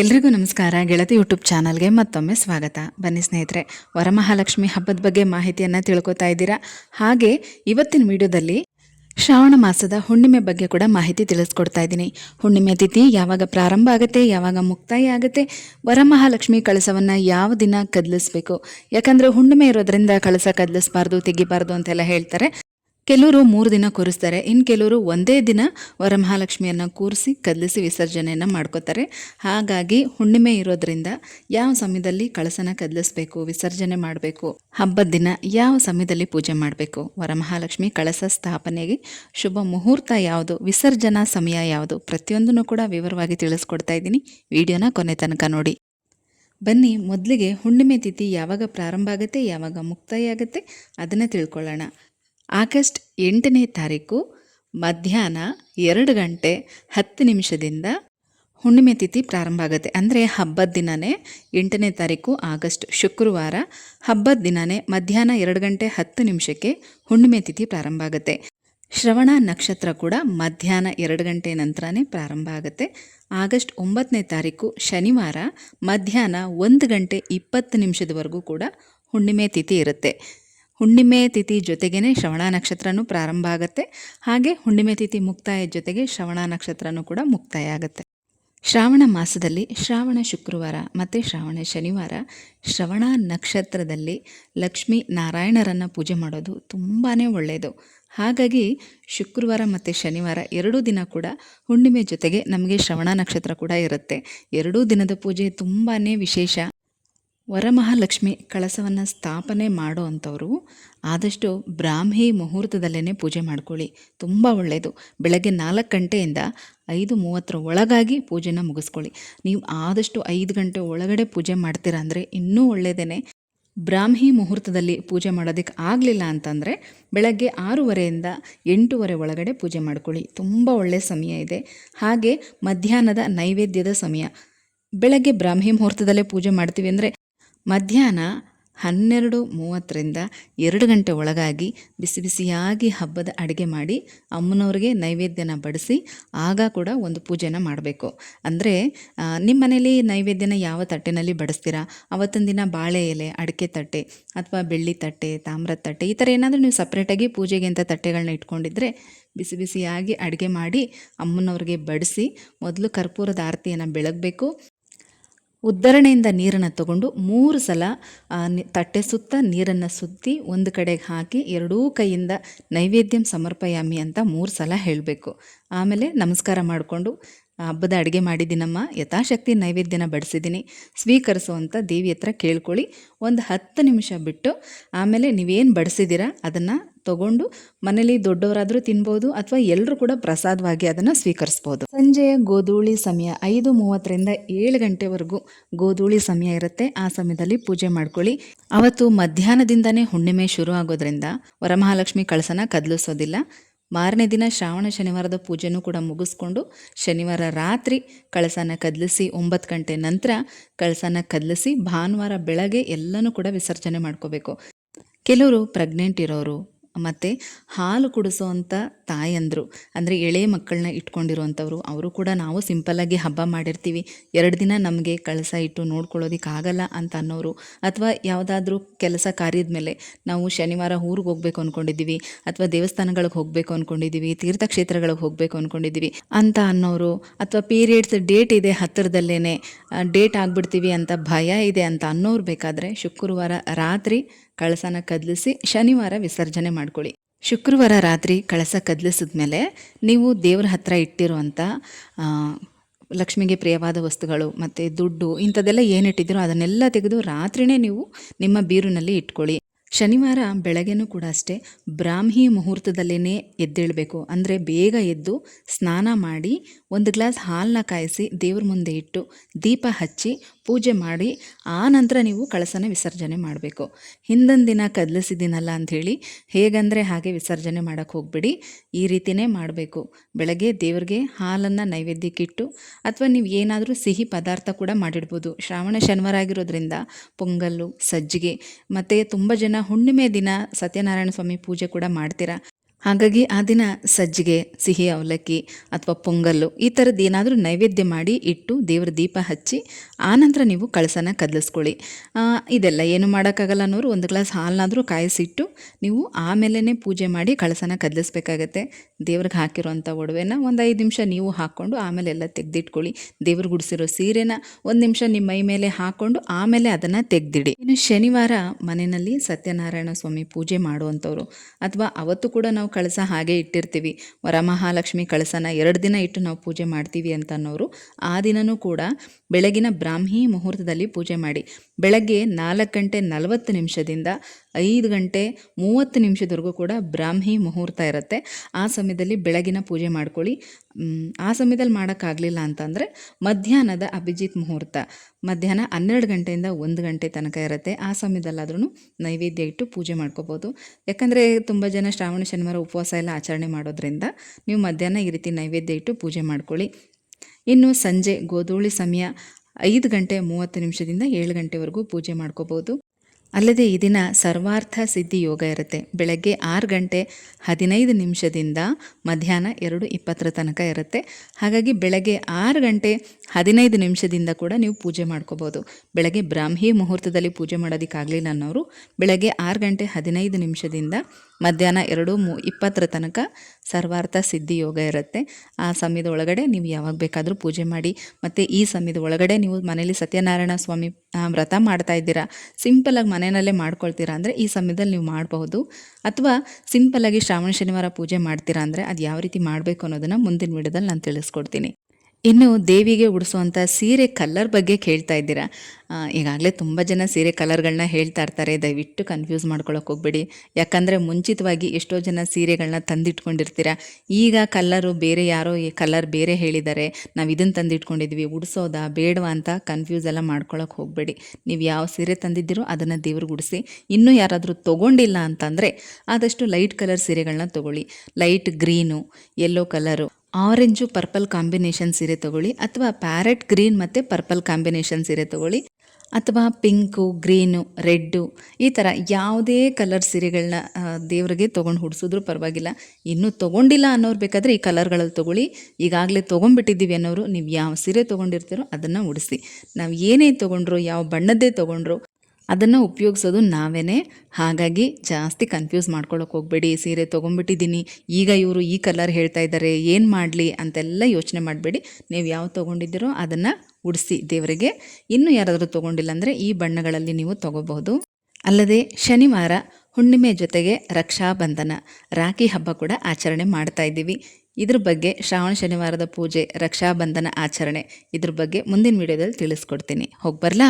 ಎಲ್ರಿಗೂ ನಮಸ್ಕಾರ. ಗೆಳತಿ ಯೂಟ್ಯೂಬ್ ಚಾನಲ್ಗೆ ಮತ್ತೊಮ್ಮೆ ಸ್ವಾಗತ. ಬನ್ನಿ ಸ್ನೇಹಿತರೆ, ವರಮಹಾಲಕ್ಷ್ಮಿ ಹಬ್ಬದ ಬಗ್ಗೆ ಮಾಹಿತಿಯನ್ನು ತಿಳ್ಕೊತಾ ಇದ್ದೀರಾ? ಹಾಗೆ ಇವತ್ತಿನ ವಿಡಿಯೋದಲ್ಲಿ ಶ್ರಾವಣ ಮಾಸದ ಹುಣ್ಣಿಮೆ ಬಗ್ಗೆ ಕೂಡ ಮಾಹಿತಿ ತಿಳಿಸ್ಕೊಡ್ತಾ ಇದ್ದೀನಿ. ಹುಣ್ಣಿಮೆ ತಿಥಿ ಯಾವಾಗ ಪ್ರಾರಂಭ ಆಗುತ್ತೆ, ಯಾವಾಗ ಮುಕ್ತಾಯ ಆಗುತ್ತೆ, ವರಮಹಾಲಕ್ಷ್ಮಿ ಕಳಸವನ್ನು ಯಾವ ದಿನ ಕದಲಿಸ್ಬೇಕು? ಯಾಕಂದರೆ ಹುಣ್ಣಿಮೆ ಇರೋದ್ರಿಂದ ಕಳಸ ಕದಲಿಸ್ಬಾರ್ದು, ತೆಗಿಬಾರ್ದು ಅಂತೆಲ್ಲ ಹೇಳ್ತಾರೆ. ಕೆಲವರು ಮೂರು ದಿನ ಕೂರಿಸ್ತಾರೆ ಇನ್ನು ಕೆಲವರು ಒಂದೇ ದಿನ ವರಮಹಾಲಕ್ಷ್ಮಿಯನ್ನು ಕೂರಿಸಿ ಕದಲಿಸಿ ವಿಸರ್ಜನೆಯನ್ನು ಮಾಡ್ಕೋತಾರೆ. ಹಾಗಾಗಿ ಹುಣ್ಣಿಮೆ ಇರೋದ್ರಿಂದ ಯಾವ ಸಮಯದಲ್ಲಿ ಕಳಸನ ಕದಲಿಸ್ಬೇಕು, ವಿಸರ್ಜನೆ ಮಾಡಬೇಕು, ಹಬ್ಬದ ದಿನ ಯಾವ ಸಮಯದಲ್ಲಿ ಪೂಜೆ ಮಾಡಬೇಕು? ವರಮಹಾಲಕ್ಷ್ಮಿ ಕಳಸ ಸ್ಥಾಪನೆಗೆ ಶುಭ ಮುಹೂರ್ತ ಯಾವುದು, ವಿಸರ್ಜನಾ ಸಮಯ ಯಾವುದು ಪ್ರತಿಯೊಂದನ್ನು ಕೂಡ ವಿವರವಾಗಿ ತಿಳಿಸ್ಕೊಡ್ತಾ ಇದ್ದೀನಿ. ವಿಡಿಯೋನ ಕೊನೆ ತನಕ ನೋಡಿ. ಬನ್ನಿ, ಮೊದಲಿಗೆ ಹುಣ್ಣಿಮೆ ತಿಥಿ ಯಾವಾಗ ಪ್ರಾರಂಭ ಆಗುತ್ತೆ, ಯಾವಾಗ ಮುಕ್ತಾಯ ಆಗುತ್ತೆ ಅದನ್ನು ತಿಳ್ಕೊಳ್ಳೋಣ. ಆಗಸ್ಟ್ ಎಂಟನೇ ತಾರೀಕು ಮಧ್ಯಾಹ್ನ ಎರಡು ಗಂಟೆ ಹತ್ತು ನಿಮಿಷದಿಂದ ಹುಣ್ಣಿಮೆ ತಿಥಿ ಪ್ರಾರಂಭ ಆಗುತ್ತೆ. ಅಂದರೆ ಹಬ್ಬದ ದಿನವೇ ಎಂಟನೇ ತಾರೀಕು ಆಗಸ್ಟ್ ಶುಕ್ರವಾರ ಹಬ್ಬದ ದಿನವೇ ಮಧ್ಯಾಹ್ನ ಎರಡು ಗಂಟೆ ಹತ್ತು ನಿಮಿಷಕ್ಕೆ ಹುಣ್ಣಿಮೆ ತಿಥಿ ಪ್ರಾರಂಭ ಆಗುತ್ತೆ. ಶ್ರವಣ ನಕ್ಷತ್ರ ಕೂಡ ಮಧ್ಯಾಹ್ನ ಎರಡು ಗಂಟೆ ನಂತರನೇ ಪ್ರಾರಂಭ ಆಗುತ್ತೆ. ಆಗಸ್ಟ್ ಒಂಬತ್ತನೇ ತಾರೀಕು ಶನಿವಾರ ಮಧ್ಯಾಹ್ನ ಒಂದು ಗಂಟೆ ಇಪ್ಪತ್ತು ನಿಮಿಷದವರೆಗೂ ಕೂಡ ಹುಣ್ಣಿಮೆ ತಿಥಿ ಇರುತ್ತೆ. ಹುಣ್ಣಿಮೆ ತಿಥಿ ಜೊತೆಗೇ ಶ್ರವಣ ನಕ್ಷತ್ರನೂ ಪ್ರಾರಂಭ ಆಗುತ್ತೆ. ಹಾಗೆ ಹುಣ್ಣಿಮೆ ತಿಥಿ ಮುಕ್ತಾಯ ಜೊತೆಗೆ ಶ್ರವಣ ನಕ್ಷತ್ರನೂ ಕೂಡ ಮುಕ್ತಾಯ ಆಗುತ್ತೆ. ಶ್ರಾವಣ ಮಾಸದಲ್ಲಿ ಶ್ರಾವಣ ಶುಕ್ರವಾರ ಮತ್ತು ಶ್ರಾವಣ ಶನಿವಾರ ಶ್ರವಣ ನಕ್ಷತ್ರದಲ್ಲಿ ಲಕ್ಷ್ಮೀ ನಾರಾಯಣರನ್ನು ಪೂಜೆ ಮಾಡೋದು ತುಂಬಾ ಒಳ್ಳೆಯದು ಹಾಗಾಗಿ ಶುಕ್ರವಾರ ಮತ್ತು ಶನಿವಾರ ಎರಡೂ ದಿನ ಕೂಡ ಹುಣ್ಣಿಮೆ ಜೊತೆಗೆ ನಮಗೆ ಶ್ರವಣ ನಕ್ಷತ್ರ ಕೂಡ ಇರುತ್ತೆ. ಎರಡೂ ದಿನದ ಪೂಜೆ ತುಂಬಾ ವಿಶೇಷ. ವರಮಹಾಲಕ್ಷ್ಮಿ ಕಳಸವನ್ನು ಸ್ಥಾಪನೆ ಮಾಡೋ ಅಂಥವರು ಆದಷ್ಟು ಬ್ರಾಹ್ಮಿ ಮುಹೂರ್ತದಲ್ಲೇ ಪೂಜೆ ಮಾಡ್ಕೊಳ್ಳಿ. ತುಂಬ ಒಳ್ಳೆಯದು ಬೆಳಗ್ಗೆ ನಾಲ್ಕು ಗಂಟೆಯಿಂದ ಐದು ಮೂವತ್ತರ ಒಳಗಾಗಿ ಪೂಜೆನ ಮುಗಿಸ್ಕೊಳ್ಳಿ. ನೀವು ಆದಷ್ಟು ಐದು ಗಂಟೆ ಒಳಗಡೆ ಪೂಜೆ ಮಾಡ್ತೀರಾ ಅಂದರೆ ಇನ್ನೂ ಒಳ್ಳೆಯದೇ ಬ್ರಾಹ್ಮಿ ಮುಹೂರ್ತದಲ್ಲಿ ಪೂಜೆ ಮಾಡೋದಕ್ಕೆ ಆಗಲಿಲ್ಲ ಅಂತಂದರೆ ಬೆಳಗ್ಗೆ ಆರೂವರೆಯಿಂದ ಎಂಟೂವರೆ ಒಳಗಡೆ ಪೂಜೆ ಮಾಡ್ಕೊಳ್ಳಿ. ತುಂಬ ಒಳ್ಳೆಯ ಸಮಯ ಇದೆ. ಹಾಗೆ ಮಧ್ಯಾಹ್ನದ ನೈವೇದ್ಯದ ಸಮಯ. ಬೆಳಗ್ಗೆ ಬ್ರಾಹ್ಮಿ ಮುಹೂರ್ತದಲ್ಲೇ ಪೂಜೆ ಮಾಡ್ತೀವಿ ಅಂದರೆ ಮಧ್ಯಾಹ್ನ ಹನ್ನೆರಡು ಮೂವತ್ತರಿಂದ ಎರಡು ಗಂಟೆ ಒಳಗಾಗಿ ಬಿಸಿ ಬಿಸಿಯಾಗಿ ಹಬ್ಬದ ಅಡುಗೆ ಮಾಡಿ ಅಮ್ಮನವ್ರಿಗೆ ನೈವೇದ್ಯನ ಬಡಿಸಿ ಆಗ ಕೂಡ ಒಂದು ಪೂಜೆನ ಮಾಡಬೇಕು. ಅಂದರೆ ನಿಮ್ಮ ಮನೇಲಿ ನೈವೇದ್ಯನ ಯಾವ ತಟ್ಟೆನಲ್ಲಿ ಬಡಿಸ್ತೀರಾ? ಅವತ್ತಿನ ದಿನ ಬಾಳೆ ಎಲೆ, ಅಡಿಕೆ ತಟ್ಟೆ ಅಥವಾ ಬೆಳ್ಳಿ ತಟ್ಟೆ ತಾಮ್ರದ ತಟ್ಟೆ ಈ ಥರ ಏನಾದರೂ ನೀವು ಸಪ್ರೇಟಾಗಿ ಪೂಜೆಗೆ ಅಂತ ತಟ್ಟೆಗಳನ್ನ ಇಟ್ಕೊಂಡಿದ್ರೆ ಬಿಸಿ ಬಿಸಿಯಾಗಿ ಅಡುಗೆ ಮಾಡಿ ಅಮ್ಮನವ್ರಿಗೆ ಬಡಿಸಿ ಮೊದಲು ಕರ್ಪೂರದ ಆರತಿಯನ್ನು ಬೆಳಗಬೇಕು. ಉದ್ದರಣೆಯಿಂದ ನೀರನ್ನು ತಗೊಂಡು ಮೂರು ಸಲ ತಟ್ಟೆ ಸುತ್ತ ನೀರನ್ನು ಸುತ್ತಿ ಒಂದು ಕಡೆಗೆ ಹಾಕಿ ಎರಡೂ ಕೈಯಿಂದ ನೈವೇದ್ಯಂ ಸಮರ್ಪಯಾಮಿ ಅಂತ ಮೂರು ಸಲ ಹೇಳಬೇಕು. ಆಮೇಲೆ ನಮಸ್ಕಾರ ಮಾಡಿಕೊಂಡು ಹಬ್ಬದ ಅಡುಗೆ ಮಾಡಿದ್ದೀನಮ್ಮ. ಯಥಾಶಕ್ತಿ ನೈವೇದ್ಯನ ಬಡಿಸಿದ್ದೀನಿ. ಸ್ವೀಕರಿಸು ಅಂತ ದೇವಿ ಹತ್ರ ಕೇಳ್ಕೊಳ್ಳಿ. ಒಂದು ಹತ್ತು ನಿಮಿಷ ಬಿಟ್ಟು ಆಮೇಲೆ ನೀವೇನು ಬಡಿಸಿದ್ದೀರಾ ಅದನ್ನು ತಗೊಂಡು ಮನೇಲಿ ದೊಡ್ಡವರಾದರೂ ತಿನ್ಬೋದು ಅಥವಾ ಎಲ್ಲರೂ ಕೂಡ ಪ್ರಸಾದವಾಗಿ ಅದನ್ನು ಸ್ವೀಕರಿಸ್ಬೋದು. ಸಂಜೆಯ ಗೋಧೂಳಿ ಸಮಯ ಐದು ಮೂವತ್ತರಿಂದ ಏಳು ಗಂಟೆವರೆಗೂ ಗೋಧೂಳಿ ಸಮಯ ಇರುತ್ತೆ. ಆ ಸಮಯದಲ್ಲಿ ಪೂಜೆ ಮಾಡ್ಕೊಳ್ಳಿ. ಅವತ್ತು ಮಧ್ಯಾಹ್ನದಿಂದನೇ ಹುಣ್ಣಿಮೆ ಶುರು ಆಗೋದ್ರಿಂದ ವರಮಹಾಲಕ್ಷ್ಮಿ ಕಳಸನ ಕದಲಿಸೋದಿಲ್ಲ. ಮಾರನೇ ದಿನ ಶ್ರಾವಣ ಶನಿವಾರದ ಪೂಜೆನೂ ಕೂಡ ಮುಗಿಸ್ಕೊಂಡು ಶನಿವಾರ ರಾತ್ರಿ ಕಳಸನ ಕದಲಿಸಿ ಒಂಬತ್ತು ಗಂಟೆ ನಂತರ ಕಳಸನ ಕದಲಿಸಿ ಭಾನುವಾರ ಬೆಳಗ್ಗೆ ಎಲ್ಲನೂ ಕೂಡ ವಿಸರ್ಜನೆ ಮಾಡ್ಕೋಬೇಕು. ಕೆಲವರು ಪ್ರೆಗ್ನೆಂಟ್ ಇರೋರು ಮತ್ತು ಹಾಲು ಕುಡಿಸೋವಂಥ ತಾಯಂದರು, ಅಂದರೆ ಎಳೆ ಮಕ್ಕಳನ್ನ ಇಟ್ಕೊಂಡಿರುವಂಥವ್ರು, ಅವರು ಕೂಡ ನಾವು ಸಿಂಪಲ್ಲಾಗಿ ಹಬ್ಬ ಮಾಡಿರ್ತೀವಿ. ಎರಡು ದಿನ ನಮಗೆ ಕಳಸ ಇಟ್ಟು ನೋಡ್ಕೊಳ್ಳೋದಕ್ಕಾಗಲ್ಲ ಅಂತ ಅನ್ನೋರು, ಅಥವಾ ಯಾವುದಾದ್ರೂ ಕೆಲಸ ಕಾರ್ಯದ ಮೇಲೆ ನಾವು ಶನಿವಾರ ಊರಿಗೆ ಹೋಗ್ಬೇಕು ಅಂದ್ಕೊಂಡಿದ್ದೀವಿ ಅಥವಾ ದೇವಸ್ಥಾನಗಳಿಗೆ ಹೋಗಬೇಕು ಅಂದ್ಕೊಂಡಿದ್ದೀವಿ ತೀರ್ಥಕ್ಷೇತ್ರಗಳಿಗೆ ಹೋಗಬೇಕು ಅಂದ್ಕೊಂಡಿದ್ದೀವಿ ಅಂತ ಅನ್ನೋರು, ಅಥವಾ ಪೀರಿಯಡ್ಸ್ ಡೇಟ್ ಇದೆ ಹತ್ತಿರದಲ್ಲೇ ಡೇಟ್ ಆಗಿಬಿಡ್ತೀವಿ ಅಂತ ಭಯ ಇದೆ ಅಂತ ಅನ್ನೋರು ಬೇಕಾದರೆ ಶುಕ್ರವಾರ ರಾತ್ರಿ ಕಳಸನ ಕದಲಿಸಿ ಶನಿವಾರ ವಿಸರ್ಜನೆ ಮಾಡ್ಕೊಳ್ಳಿ. ಶುಕ್ರವಾರ ರಾತ್ರಿ ಕಳಸ ಕದಲಿಸಿದ ಮೇಲೆ ನೀವು ದೇವ್ರ ಹತ್ರ ಇಟ್ಟಿರುವಂಥ ಲಕ್ಷ್ಮಿಗೆ ಪ್ರಿಯವಾದ ವಸ್ತುಗಳು ಮತ್ತು ದುಡ್ಡು ಇಂಥದ್ದೆಲ್ಲ ಏನಿಟ್ಟಿದ್ದೀರೋ ಅದನ್ನೆಲ್ಲ ತೆಗೆದು ರಾತ್ರಿನೇ ನೀವು ನಿಮ್ಮ ಬೀರುನಲ್ಲಿ ಇಟ್ಕೊಳ್ಳಿ. ಶನಿವಾರ ಬೆಳಗ್ಗೆನೂ ಕೂಡ ಅಷ್ಟೇ ಬ್ರಾಹ್ಮಿ ಮುಹೂರ್ತದಲ್ಲೇ ಎದ್ದೇಳಬೇಕು. ಅಂದರೆ ಬೇಗ ಎದ್ದು ಸ್ನಾನ ಮಾಡಿ ಒಂದು ಗ್ಲಾಸ್ ಹಾಲನ್ನ ಕಾಯಿಸಿ ದೇವ್ರ ಮುಂದೆ ಇಟ್ಟು ದೀಪ ಹಚ್ಚಿ ಪೂಜೆ ಮಾಡಿ, ಆ ನಂತರ ನೀವು ಕಳಸನ ವಿಸರ್ಜನೆ ಮಾಡಬೇಕು. ಹಿಂದೊಂದು ದಿನ ಕದಲಿಸಿದ್ದೀನಲ್ಲ ಅಂಥೇಳಿ ಹೇಗಂದರೆ ಹಾಗೆ ವಿಸರ್ಜನೆ ಮಾಡೋಕ್ಕೆ ಹೋಗ್ಬಿಡಿ. ಈ ರೀತಿಯೇ ಮಾಡಬೇಕು. ಬೆಳಗ್ಗೆ ದೇವ್ರಿಗೆ ಹಾಲನ್ನು ನೈವೇದ್ಯಕ್ಕಿಟ್ಟು ಅಥವಾ ನೀವು ಏನಾದರೂ ಸಿಹಿ ಪದಾರ್ಥ ಕೂಡ ಮಾಡಿಡ್ಬೋದು. ಶ್ರಾವಣ ಶನಿವಾರ ಆಗಿರೋದ್ರಿಂದ ಪೊಂಗಲ್ಲು, ಸಜ್ಜಿಗೆ, ಮತ್ತು ತುಂಬ ಜನ ಹುಣ್ಣಿಮೆ ದಿನ ಸತ್ಯನಾರಾಯಣ ಸ್ವಾಮಿ ಪೂಜೆ ಕೂಡ ಮಾಡ್ತೀರಾ? ಹಾಗಾಗಿ ಆ ದಿನ ಸಜ್ಜಿಗೆ, ಸಿಹಿ ಅವಲಕ್ಕಿ ಅಥವಾ ಪೊಂಗಲ್ಲು ಈ ಥರದ್ದು ಏನಾದರೂ ನೈವೇದ್ಯ ಮಾಡಿ ಇಟ್ಟು ದೇವರ ದೀಪ ಹಚ್ಚಿ ಆನಂತರ ನೀವು ಕಳಸನ ಕದಲಿಸ್ಕೊಳ್ಳಿ. ಇದೆಲ್ಲ ಏನು ಮಾಡೋಕ್ಕಾಗಲ್ಲ ಅನ್ನೋರು ಒಂದು ಗ್ಲಾಸ್ ಹಾಲನ್ನಾದರೂ ಕಾಯಿಸಿಟ್ಟು ನೀವು ಆಮೇಲೆ ಪೂಜೆ ಮಾಡಿ ಕಳಸನ ಕದಲಿಸ್ಬೇಕಾಗತ್ತೆ. ದೇವ್ರಿಗೆ ಹಾಕಿರೋಂಥ ಒಡವೆನ ಒಂದು ಐದು ನಿಮಿಷ ನೀವು ಹಾಕ್ಕೊಂಡು ಆಮೇಲೆ ಎಲ್ಲ ತೆಗೆದಿಟ್ಕೊಳ್ಳಿ. ದೇವ್ರಿಗೆ ಗುಡಿಸಿರೋ ಸೀರೆನ ಒಂದು ನಿಮಿಷ ನಿಮ್ಮ ಮೈ ಮೇಲೆ ಹಾಕ್ಕೊಂಡು ಆಮೇಲೆ ಅದನ್ನು ತೆಗೆದಿಡಿ. ಇನ್ನು ಶನಿವಾರ ಮನೆಯಲ್ಲಿ ಸತ್ಯನಾರಾಯಣ ಸ್ವಾಮಿ ಪೂಜೆ ಮಾಡುವಂಥವ್ರು ಅಥವಾ ಅವತ್ತು ಕೂಡ ನಾವು ಕಳಸ ಹಾಗೆ ಇಟ್ಟಿರ್ತೀವಿ. ವರಮಹಾಲಕ್ಷ್ಮಿ ಕಳಸನ ಎರಡು ದಿನ ಇಟ್ಟು ನಾವು ಪೂಜೆ ಮಾಡ್ತೀವಿ ಅಂತ ಅನ್ನೋರು ಆ ದಿನನೂ ಕೂಡ ಬೆಳಗಿನ ಬ್ರಾಹ್ಮಿ ಮುಹೂರ್ತದಲ್ಲಿ ಪೂಜೆ ಮಾಡಿ. ಬೆಳಗ್ಗೆ ನಾಲ್ಕು ಗಂಟೆ ನಲವತ್ತು ನಿಮಿಷದಿಂದ ಐದು ಗಂಟೆ ಮೂವತ್ತು ನಿಮಿಷದವರೆಗೂ ಕೂಡ ಬ್ರಾಹ್ಮಿ ಮುಹೂರ್ತ ಇರುತ್ತೆ. ಆ ಸಮಯದಲ್ಲಿ ಬೆಳಗಿನ ಪೂಜೆ ಮಾಡ್ಕೊಳ್ಳಿ. ಆ ಸಮಯದಲ್ಲಿ ಮಾಡೋಕ್ಕಾಗಲಿಲ್ಲ ಅಂತಂದರೆ ಮಧ್ಯಾಹ್ನದ ಅಭಿಜಿತ್ ಮುಹೂರ್ತ. ಮಧ್ಯಾಹ್ನ ಹನ್ನೆರಡು ಗಂಟೆಯಿಂದ ಒಂದು ಗಂಟೆ ತನಕ ಇರುತ್ತೆ. ಆ ಸಮಯದಲ್ಲಾದ್ರೂ ನೈವೇದ್ಯ ಇಟ್ಟು ಪೂಜೆ ಮಾಡ್ಕೋಬೋದು. ಯಾಕಂದರೆ ತುಂಬ ಜನ ಶ್ರಾವಣ ಶನಿವಾರ ಉಪವಾಸ ಎಲ್ಲ ಆಚರಣೆ ಮಾಡೋದ್ರಿಂದ ನೀವು ಮಧ್ಯಾಹ್ನ ಈ ರೀತಿ ನೈವೇದ್ಯ ಇಟ್ಟು ಪೂಜೆ ಮಾಡ್ಕೊಳ್ಳಿ. ಇನ್ನು ಸಂಜೆ ಗೋಧೂಳಿ ಸಮಯ ಐದು ಗಂಟೆ ಮೂವತ್ತು ನಿಮಿಷದಿಂದ ಏಳು ಗಂಟೆವರೆಗೂ ಪೂಜೆ ಮಾಡ್ಕೋಬೋದು. ಅಲ್ಲದೆ ಈ ದಿನ ಸರ್ವಾರ್ಥ ಸಿದ್ಧಿ ಯೋಗ ಇರುತ್ತೆ. ಬೆಳಗ್ಗೆ ಆರು ಗಂಟೆ ಹದಿನೈದು ನಿಮಿಷದಿಂದ ಮಧ್ಯಾಹ್ನ ಎರಡು ಇಪ್ಪತ್ತರ ತನಕ ಇರುತ್ತೆ. ಹಾಗಾಗಿ ಬೆಳಗ್ಗೆ ಆರು ಗಂಟೆ ಹದಿನೈದು ನಿಮಿಷದಿಂದ ಕೂಡ ನೀವು ಪೂಜೆ ಮಾಡ್ಕೋಬೋದು. ಬೆಳಗ್ಗೆ ಬ್ರಾಹ್ಮಿ ಮುಹೂರ್ತದಲ್ಲಿ ಪೂಜೆ ಮಾಡೋದಕ್ಕಾಗಲಿಲ್ಲ ಅನ್ನೋರು ಬೆಳಗ್ಗೆ ಆರು ಗಂಟೆ ಹದಿನೈದು ನಿಮಿಷದಿಂದ ಮಧ್ಯಾಹ್ನ ಎರಡು ಮೂ ಇಪ್ಪತ್ತರ ತನಕ ಸರ್ವಾರ್ಥ ಸಿದ್ಧಿ ಯೋಗ ಇರುತ್ತೆ. ಆ ಸಮಯದ ಒಳಗಡೆ ನೀವು ಯಾವಾಗ ಬೇಕಾದರೂ ಪೂಜೆ ಮಾಡಿ, ಮತ್ತು ಈ ಸಮಯದ ಒಳಗಡೆ ನೀವು ಮನೇಲಿ ಸತ್ಯನಾರಾಯಣ ಸ್ವಾಮಿ ವ್ರತ ಮಾಡ್ತಾ ಇದ್ದೀರಾ ಸಿಂಪಲಾಗಿ ಮನೆಯಲ್ಲೇ ಮಾಡ್ಕೊಳ್ತೀರಾ ಅಂದರೆ ಈ ಸಮಯದಲ್ಲಿ ನೀವು ಮಾಡಬಹುದು. ಅಥವಾ ಸಿಂಪಲಾಗಿ ಶ್ರಾವಣ ಶನಿವಾರ ಪೂಜೆ ಮಾಡ್ತೀರಾ ಅಂದರೆ ಅದು ಯಾವ ರೀತಿ ಮಾಡಬೇಕು ಅನ್ನೋದನ್ನು ಮುಂದಿನ ವಿಡಿಯೋದಲ್ಲಿ ನಾನು ತಿಳಿಸ್ಕೊಡ್ತೀನಿ. ಇನ್ನು ದೇವಿಗೆ ಉಡಿಸುವಂಥ ಸೀರೆ ಕಲ್ಲರ್ ಬಗ್ಗೆ ಕೇಳ್ತಾ ಇದ್ದೀರಾ? ಈಗಾಗಲೇ ತುಂಬ ಜನ ಸೀರೆ ಕಲರ್ಗಳನ್ನ ಹೇಳ್ತಾ ಇರ್ತಾರೆ. ದಯವಿಟ್ಟು ಕನ್ಫ್ಯೂಸ್ ಮಾಡ್ಕೊಳಕ್ಕೆ ಹೋಗ್ಬೇಡಿ. ಯಾಕಂದರೆ ಮುಂಚಿತವಾಗಿ ಎಷ್ಟೋ ಜನ ಸೀರೆಗಳನ್ನ ತಂದಿಟ್ಕೊಂಡಿರ್ತೀರ. ಈಗ ಕಲ್ಲರು ಬೇರೆ ಯಾರೋ ಈ ಕಲರ್ ಬೇರೆ ಹೇಳಿದ್ದಾರೆ. ನಾವು ಇದನ್ನು ತಂದಿಟ್ಕೊಂಡಿದ್ವಿ. ಉಡಿಸೋದಾ, ಬೇಡವಾ ಅಂತ ಕನ್ಫ್ಯೂಸ್ ಎಲ್ಲ ಮಾಡ್ಕೊಳಕ್ಕೆ ಹೋಗಬೇಡಿ. ನೀವು ಯಾವ ಸೀರೆ ತಂದಿದ್ದೀರೋ ಅದನ್ನು ದೇವ್ರಿಗೆ ಉಡಿಸಿ. ಇನ್ನೂ ಯಾರಾದರೂ ತೊಗೊಂಡಿಲ್ಲ ಅಂತಂದರೆ ಆದಷ್ಟು ಲೈಟ್ ಕಲರ್ ಸೀರೆಗಳನ್ನ ತೊಗೊಳ್ಳಿ. Light green yellow colour orange, purple combination ಸೀರೆ ತಗೊಳ್ಳಿ. ಅಥವಾ ಪ್ಯಾರೆಟ್, ಗ್ರೀನ್ ಮತ್ತು ಪರ್ಪಲ್ ಕಾಂಬಿನೇಷನ್ ಸೀರೆ ತಗೊಳ್ಳಿ. ಅಥವಾ ಪಿಂಕು, ಗ್ರೀನು, ರೆಡ್ಡು ಈ ಥರ ಯಾವುದೇ ಕಲರ್ ಸೀರೆಗಳನ್ನ ದೇವರಿಗೆ ತೊಗೊಂಡು ಹುಡ್ಸಿದ್ರು ಪರವಾಗಿಲ್ಲ. ಇನ್ನೂ ತೊಗೊಂಡಿಲ್ಲ ಅನ್ನೋರು ಬೇಕಾದರೆ ಈ ಕಲರ್ಗಳಲ್ಲಿ ತೊಗೊಳ್ಳಿ. ಈಗಾಗಲೇ ತೊಗೊಂಡ್ಬಿಟ್ಟಿದ್ದೀವಿ ಅನ್ನೋರು, ನೀವು ಯಾವ ಸೀರೆ ತೊಗೊಂಡಿರ್ತೀರೋ ಅದನ್ನು ಉಡಿಸಿ. ನಾವು ಏನೇ ತೊಗೊಂಡ್ರು, ಯಾವ ಬಣ್ಣದ್ದೇ ತೊಗೊಂಡ್ರು ಅದನ್ನು ಉಪಯೋಗಿಸೋದು ನಾವೇ ಹಾಗಾಗಿ ಜಾಸ್ತಿ ಕನ್ಫ್ಯೂಸ್ ಮಾಡ್ಕೊಳ್ಳೋಕೆ ಹೋಗಬೇಡಿ, ಸೀರೆ ತೊಗೊಂಡ್ಬಿಟ್ಟಿದ್ದೀನಿ, ಈಗ ಇವರು ಈ ಕಲರ್ ಹೇಳ್ತಾ ಇದ್ದಾರೆ, ಏನು ಮಾಡಲಿ ಅಂತೆಲ್ಲ ಯೋಚನೆ ಮಾಡಬೇಡಿ. ನೀವು ಯಾವ ತೊಗೊಂಡಿದ್ದೀರೋ ಅದನ್ನು ಉಡಿಸಿ ದೇವರಿಗೆ. ಇನ್ನೂ ಯಾರಾದರೂ ತೊಗೊಂಡಿಲ್ಲ ಅಂದರೆ ಈ ಬಣ್ಣಗಳಲ್ಲಿ ನೀವು ತೊಗೋಬಹುದು. ಅಲ್ಲದೆ ಶನಿವಾರ ಹುಣ್ಣಿಮೆ ಜೊತೆಗೆ ರಕ್ಷಾಬಂಧನ ರಾಖಿ ಹಬ್ಬ ಕೂಡ ಆಚರಣೆ ಮಾಡ್ತಾ ಇದ್ದೀವಿ. ಇದ್ರ ಬಗ್ಗೆ ಶ್ರಾವಣ ಶನಿವಾರದ ಪೂಜೆ ರಕ್ಷಾಬಂಧನ ಆಚರಣೆ ಇದ್ರ ಬಗ್ಗೆ ಮುಂದಿನ ವಿಡಿಯೋದಲ್ಲಿ ತಿಳಿಸ್ಕೊಡ್ತೀನಿ. ಹೋಗಿ ಬರಲಾ?